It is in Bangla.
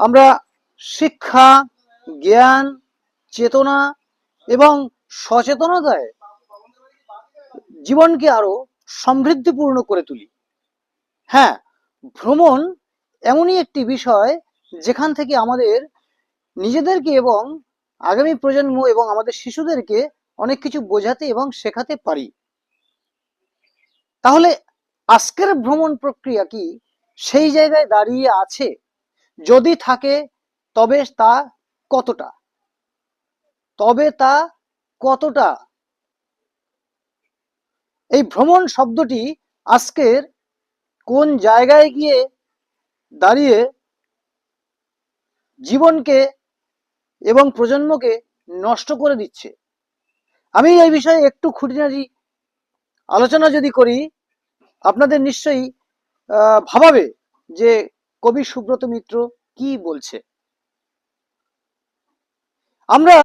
আমরা শিক্ষা, জ্ঞান, চেতনা এবং সচেতনতায় জীবনকে আরও সমৃদ্ধিপূর্ণ করে তুলি। হ্যাঁ ভ্রমণ এমনই একটি বিষয় যেখান থেকে আমাদের নিজেদেরকে এবং আগামী প্রজন্ম এবং আমাদের শিশুদেরকে অনেক কিছু বোঝাতে এবং শেখাতে পারি। তাহলে আজকের ভ্রমণ প্রক্রিয়া কি? সেই জায়গায় দাঁড়িয়ে আছে। যদি থাকে, তবে তা কতটা? তবে তা কতটা? এই ভ্রমণ শব্দটি আজকের কোন জায়গায় গিয়ে দাঁড়িয়ে জীবনকে এবং প্রজন্মকে নষ্ট করে দিচ্ছে? আমি এই বিষয়ে একটু খুঁটিনাটি আলোচনা যদি করি, আপনাদের নিশ্চয়ই ভাবাবে যে কবি সুব্রত মিত্র কি বলছে? আমরা